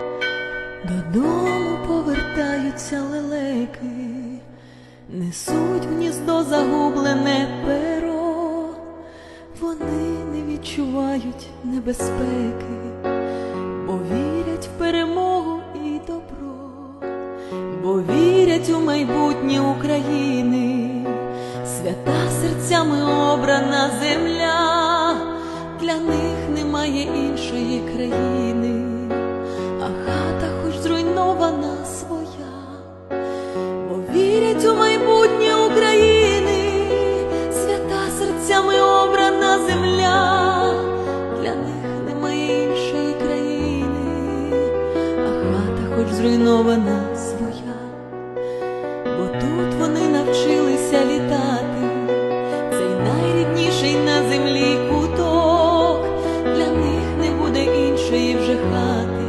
Додому повертаються лелеки, несуть гніздо загублене перо, вони не відчувають небезпеки, бо вірять в перемогу і добро, бо вірять у майбутнє України, свята серцями обрана земля, для них немає іншої країни земля, для них немає іншої країни, а хата хоч зруйнована своя, бо тут вони навчилися літати, цей найрідніший на землі куток, для них не буде іншої вже хати,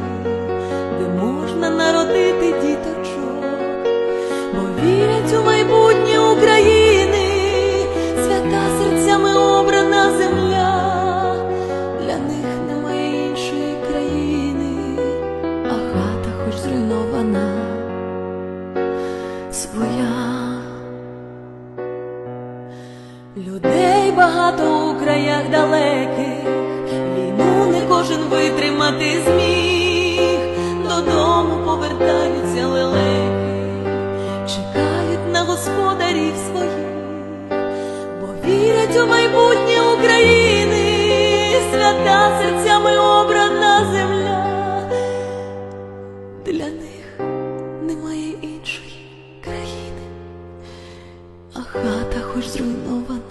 своя. Людей багато у краях далеких, війну не кожен витримати зміг, додому повертаються лелеки, чекають на господарів своїх, бо вірять у майбутнє України, також зруйнована.